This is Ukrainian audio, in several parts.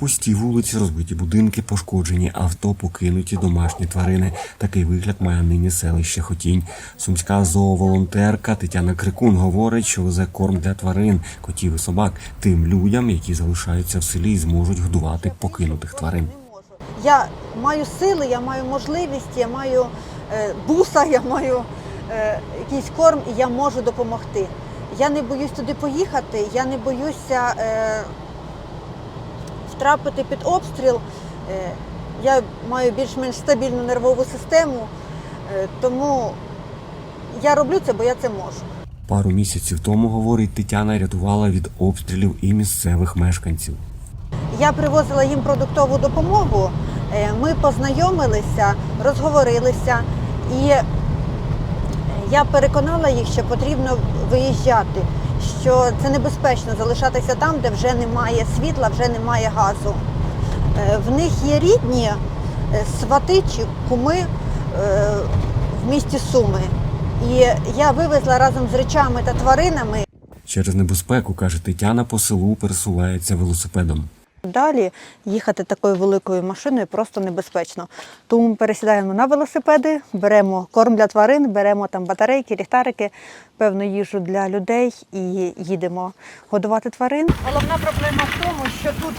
Пусті вулиці, розбиті будинки, пошкоджені авто, покинуті домашні тварини. Такий вигляд має нині селище Хотінь. Сумська зооволонтерка Тетяна Крикун говорить, що везе корм для тварин, котів і собак тим людям, які залишаються в селі і зможуть годувати покинутих тварин. Я маю сили, я маю можливість, я маю е, буса, я маю е, якийсь корм і я можу допомогти. Я не боюсь туди поїхати, я не боюся втрапити під обстріл. Е, я маю більш-менш стабільну нервову систему, е, тому я роблю це, бо я це можу. Пару місяців тому, говорить Тетяна, рятувала від обстрілів і місцевих мешканців. Я привозила їм продуктову допомогу. е, Ми познайомилися, розговорилися, і я переконала їх, що потрібно виїжджати, що це небезпечно залишатися там, де вже немає світла, вже немає газу. Е, В них є рідні е, свати чи куми е, в місті Суми. І я вивезла разом з речами та тваринами Через небезпеку, каже Тетяна, по селу пересувається велосипедом. Далі їхати такою великою машиною просто небезпечно. Тому ми пересідаємо на велосипеди, беремо корм для тварин, беремо там батарейки, ліхтарики, певну їжу для людей і їдемо годувати тварин. Головна проблема в тому, що тут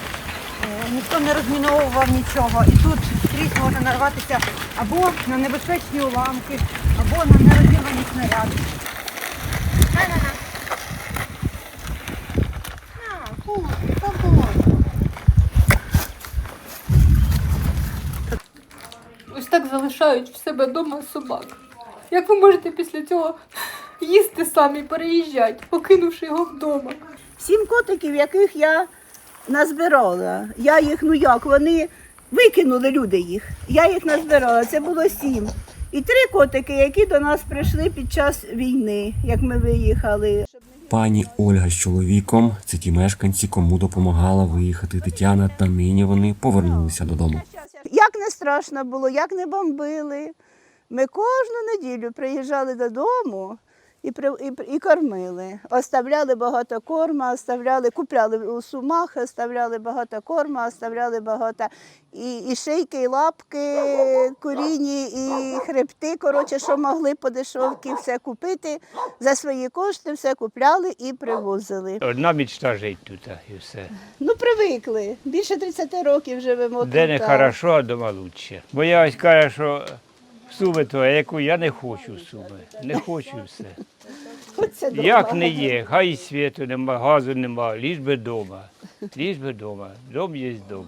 е, ніхто не розміновував нічого, і тут скрізь може нарватися або на небезпечні уламки, або на нерозірвані снаряди. На-на-на. На, фу, фу. Ось так залишають в себе вдома собак. Як ви можете після цього їсти самі, переїжджати, покинувши його вдома? Сім котиків, яких я назбирала. Я їх, ну як, вони викинули люди їх. Я їх назбирала, це було сім. І три котики, які до нас прийшли під час війни, як ми виїхали. Пані Ольга з чоловіком це ті мешканці, кому допомагала виїхати Тетяна, та нині вони повернулися додому. Страшно було, як не бомбили. Ми кожну неділю приїжджали додому і, при- і, і кормили. Оставляли багато корма, оставляли, купляли у сумах, оставляли багато корма, оставляли багато і, і шийки, і лапки куріні, і хребти, коротше, що могли по дешевці все купити. За свої кошти все купляли і привозили. Одна мечта жити тут і все. Ну, привикли. Більше 30 років живемо Де не тут. хорошо, а дома лучше. Бо я ось кажу, що Суми то, яку я не хочу Суми. Не хочу все. Як не є, хай і світу нема, газу нема, ліж би дома. Ліж би дома. Дом є дом.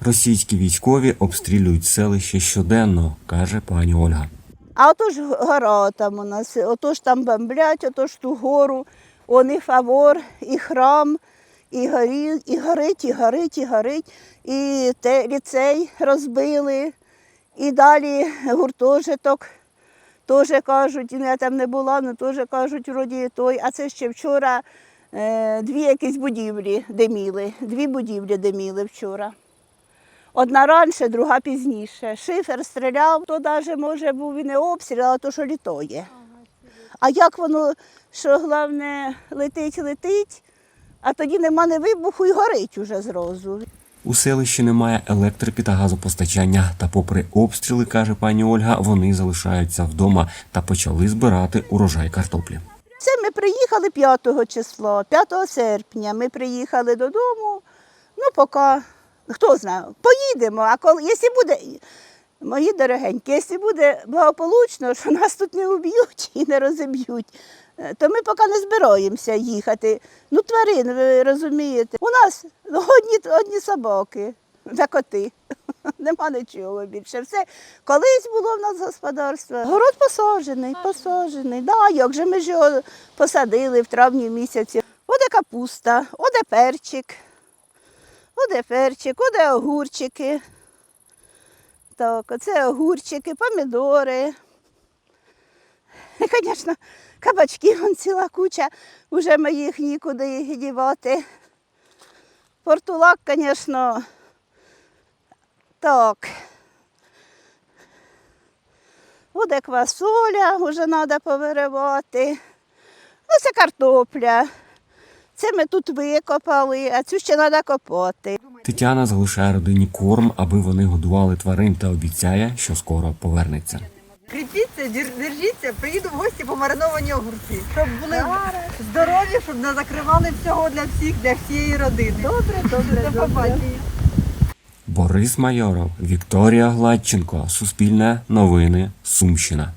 Російські військові обстрілюють селище щоденно, каже пані Ольга. А ото ж гора там у нас, ото ж там бомблять, ото ж ту гору, он і фавор, і храм, і, горі, і горить, і горить, і горить, і те, ліцей розбили, і далі гуртожиток. Теж кажуть, ну, я там не була, але теж кажуть, вроді той. А це ще вчора е, дві якісь будівлі диміли, дві будівлі диміли вчора. Одна раніше, друга пізніше. Шифер стріляв, то навіть може був і не обстріл, а то, що літає. А як воно, що головне, летить, летить, а тоді нема не вибуху і горить уже зразу. У селищі немає електрики та газопостачання. Та, попри обстріли, каже пані Ольга, вони залишаються вдома та почали збирати урожай картоплі. Це ми приїхали 5 числа, 5 серпня. Ми приїхали додому. Ну, поки, хто знає, поїдемо. А коли, якщо буде, мої дорогенькі, якщо буде благополучно, що нас тут не уб'ють і не розіб'ють, то ми поки не збираємося їхати. Ну, тварин, ви розумієте. У нас одні, одні собаки та коти. Нема нічого більше. Все колись було в нас господарство. Город посаджений, посаджений. Да, як же ми ж його посадили в травні місяці. Оде капуста, оде перчик, оде перчик, оде огурчики. Так, оце огурчики, помідори. І, звісно, кабачків вон ціла куча, вже ми їх нікуди дівати. Портулак, звісно, так. Буде квасоля, вже треба повиривати. Ну, це картопля. Це ми тут викопали, а цю ще треба копати. Тетяна залишає родині корм, аби вони годували тварин та обіцяє, що скоро повернеться. Кріпіться, дір- держіться, приїду в гості по мариновані огурці. Щоб були здорові, щоб не закривали всього для всіх, для всієї родини. Добре, добре. До побачення. Борис Майоров, Вікторія Гладченко, Суспільне новини, Сумщина.